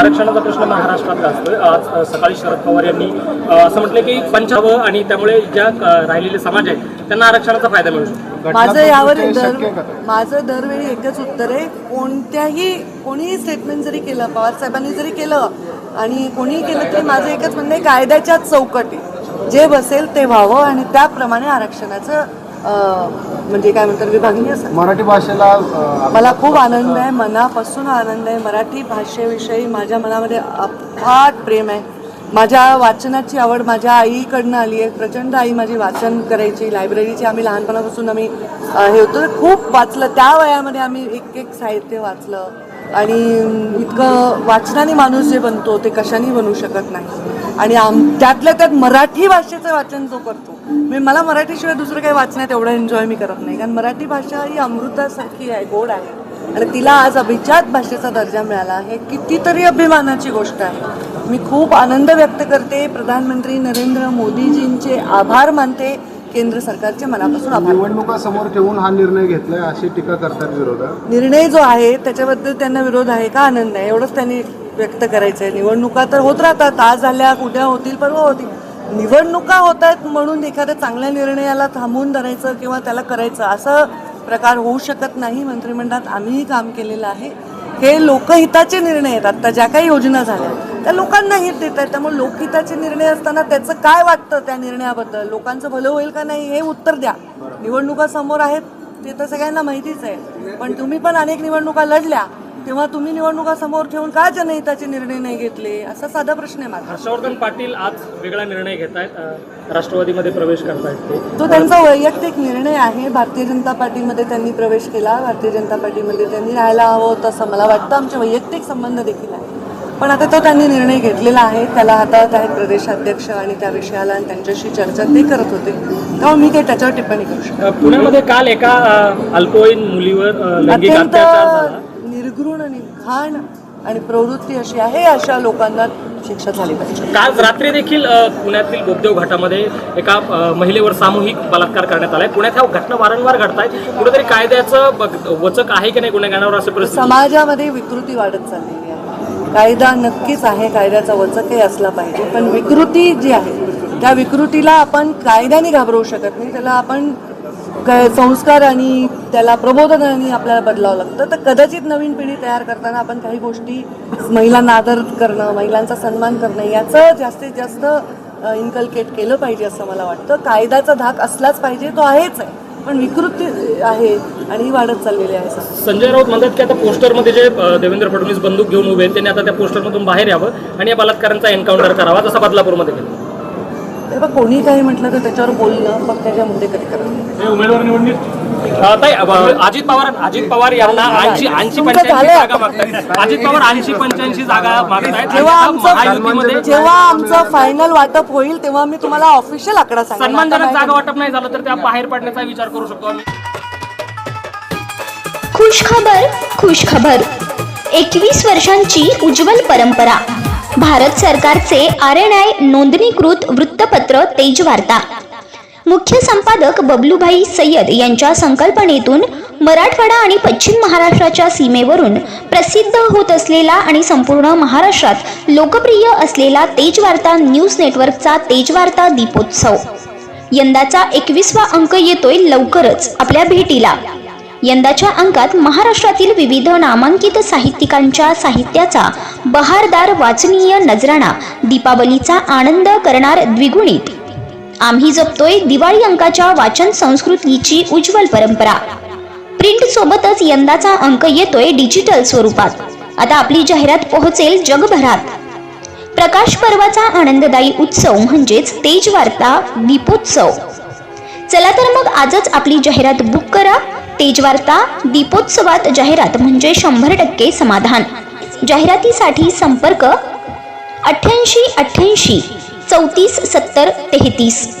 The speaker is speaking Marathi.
आरक्षणाचा प्रश्न महाराष्ट्रात गाजतोय आज सकाळी शरद पवार यांनी असं म्हटलं की पंचावं आणि त्यामुळे ज्या राहिलेले समाज आहेत त्यांना आरक्षणाचा फायदा मिळू शकतो. माझं यावर दर? माझं दरवेळी एकच उत्तर आहे. कोणत्याही कोणीही स्टेटमेंट जरी केलं पवार साहेबांनी जरी केलं आणि कोणीही केलं तरी माझं एकच म्हणणं आहे कायद्याच्याच चौकटी. जे बसेल ते व्हावं आणि त्याप्रमाणे आरक्षणाचं म्हणजे काय म्हणतात विभागणी असेल मराठी भाषेला मला खूप आनंद आहे मनापासून आनंद आहे. मराठी भाषेविषयी माझ्या मनामध्ये अफाट प्रेम आहे. माझ्या वाचनाची आवड माझ्या आईकडनं आली आहे. प्रचंड आई माझी वाचन करायची लायब्ररीची. आम्ही लहानपणापासून आम्ही हे होतं. खूप वाचलं. त्या वयामध्ये आम्ही एक एक साहित्य वाचलं. आणि इतकं वाचनाने माणूस जे बनतो ते कशाने बनू शकत नाही. आणि आम त्यातल्या त्यात मराठी भाषेचं वाचन जो करतो मी मला मराठीशिवाय दुसरं काही वाचण्यात एवढं एन्जॉय मी करत नाही. कारण मराठी भाषा ही अमृतासारखी आहे गोड आहे. आणि तिला आज अभिजात भाषेचा दर्जा मिळाला. हे कितीतरी अभिमानाची गोष्ट आहे. मी खूप आनंद व्यक्त करते. प्रधानमंत्री नरेंद्र मोदीजींचे आभार मानते. केंद्र सरकारचे मनापासून आभार. निवडणुका समोर ठेवून हा निर्णय घेतलाय अशी टीका करतात विरोधात निर्णय जो आहे त्याच्याबद्दल त्यांना विरोध आहे का आनंद आहे एवढंच त्यांनी व्यक्त करायचं आहे निवडणुका तर होत राहतात. आज झाल्या उद्या होतील परवा होतील. निवडणुका होत आहेत म्हणून एखाद्या चांगल्या निर्णयाला थांबवून धरायचं किंवा त्याला करायचं असं प्रकार होऊ शकत नाही. मंत्रिमंडळात आम्हीही काम केलेलं आहे. हे लोकहिताचे निर्णय आहेत. आत्ता ज्या काही योजना झाल्या त्या लोकांना हित देत आहेत. त्यामुळे लोकहिताचे निर्णय असताना त्याचं काय वाटतं त्या निर्णयाबद्दल? लोकांचं भलं होईल का नाही हे उत्तर द्या. निवडणुका समोर आहेत ते तर सगळ्यांना माहितीच आहे. पण तुम्ही पण अनेक निवडणुका लढल्या तेव्हा तुम्ही निवडणुका समोर ठेवून का जनहिताचे निर्णय नाही घेतले? असा साधा प्रश्न आहे माझा. हर्षवर्धन पाटील आज वेगळा निर्णय घेत आहेत. राष्ट्रवादीमध्ये प्रवेश करतायत ते. तो त्यांचा वैयक्तिक निर्णय आहे. भारतीय जनता पार्टीमध्ये त्यांनी प्रवेश केला. भारतीय जनता पार्टीमध्ये त्यांनी राहायला हवं होतं असं मला वाटतं. आमचे वैयक्तिक संबंध देखील आहे पण आता तो त्यांनी निर्णय घेतलेला आहे. त्याला हाताळत आहेत प्रदेशाध्यक्ष आणि त्या विषयाला आणि त्यांच्याशी चर्चा ते करत होते. तेव्हा मी काही त्याच्यावर टिप्पणी करू शकते. पुण्यामध्ये काल एका अल्पवयीन मुलीवर अत्यंत निर्घृण आणि घाण आणि प्रवृत्ती अशी आहे अशा लोकांना शिक्षा झाली पाहिजे. काल रात्री देखील पुण्यातील बोगदेव घाटामध्ये एका महिलेवर सामूहिक बलात्कार करण्यात आलाय. पुण्यात ह्या घटना वारंवार घडतायत. कुठेतरी कायद्याचं वचक आहे की नाही गुन्हेगारांवर असे समाजामध्ये विकृती वाढत चाललेली आहे. कायदा नक्कीच आहे कायद्याचा वचकही असला पाहिजे. पण विकृती जी आहे त्या विकृतीला आपण कायद्याने घाबरवू शकत नाही. त्याला आपण काय संस्कार आणि त्याला प्रबोधनाने आपल्याला बदलावं लागतं. तर कदाचित नवीन पिढी तयार करताना आपण काही गोष्टी महिलांना आदर करणं महिलांचा सन्मान करणं याचं जास्तीत जास्त इन्कल्केट केलं पाहिजे असं मला वाटतं. कायद्याचा धाक असलाच पाहिजे तो आहेच आहे. पण विकृती आहे आणि ही वाढत चाललेली आहे. संजय राऊत म्हणतात की आता पोस्टरमध्ये जे देवेंद्र फडणवीस बंदूक घेऊन उभे आहेत त्यांनी आता त्या पोस्टरमधून बाहेर यावं आणि या बलात्कारांचा एन्काउंटर करावा जसा बदलापूरमध्ये केलं. तेव्हा कोणी काही म्हटलं तर त्याच्यावर बोलणं मग त्याच्या मुद्दे कधी करायचे उमेदवार निवडणूक ताई अजित पवार अजित पवार यांना ऐंशी ऐंशी पंच्याऐंशी जागा मागतायत. अजित पवार ऐंशी पंच्याऐंशी जागा मागतायत. जेव्हा आमचं महायुतीमध्ये जेव्हा आमचं फायनल वाटप होईल तेव्हा मी तुम्हाला ऑफिशियल आकडा सांगेन. सन्मानजनक जागा वाटप नाही झालं तर त्या बाहेर पडण्याचा विचार करू शकतो आम्ही. खुश खबर खुश खबर एकवीस वर्षांची उज्ज्वल परंपरा. भारत सरकारचे आर एन आय नोंदणीकृत वृत्तपत्र तेज वार्ता मुख्य संपादक बबलूभाई सय्यद यांच्या संकल्पनेतून मराठवाडा आणि पश्चिम महाराष्ट्राच्या सीमेवरून प्रसिद्ध होत असलेला आणि संपूर्ण महाराष्ट्रात लोकप्रिय असलेला तेजवार्ता न्यूज नेटवर्कचा तेजवार्ता दीपोत्सव. यंदाचा एकवीसवा अंक येतोय लवकरच. आपल्या भेटीला. यंदाच्या अंकात महाराष्ट्रातील विविध नामांकित साहित्यिकांच्या साहित्याचा बहारदार वाचनीय नजराणा दीपावलीचा आनंद करणार द्विगुणित. आम्ही जपतोय दिवाळी अंकाच्या वाचन संस्कृतीची उज्ज्वल परंपरा. प्रिंट सोबतच यंदाचा अंक येतोय डिजिटल स्वरूपात. आता आपली जाहिरात पोहोचेल जगभरात. प्रकाश पर्वाचा आनंददायी उत्सव म्हणजेच तेजवार्ता दीपोत्सव. चला तर मग आजच आपली जाहिरात बुक करा. तेजवार्ता दीपोत्सवात जाहिरात म्हणजे शंभर टक्के समाधान. जाहिरातीसाठी संपर्क अठ्ठ्याऐंशी अठ्ठ्याऐंशी चौतीस सत्तर तेहतीस.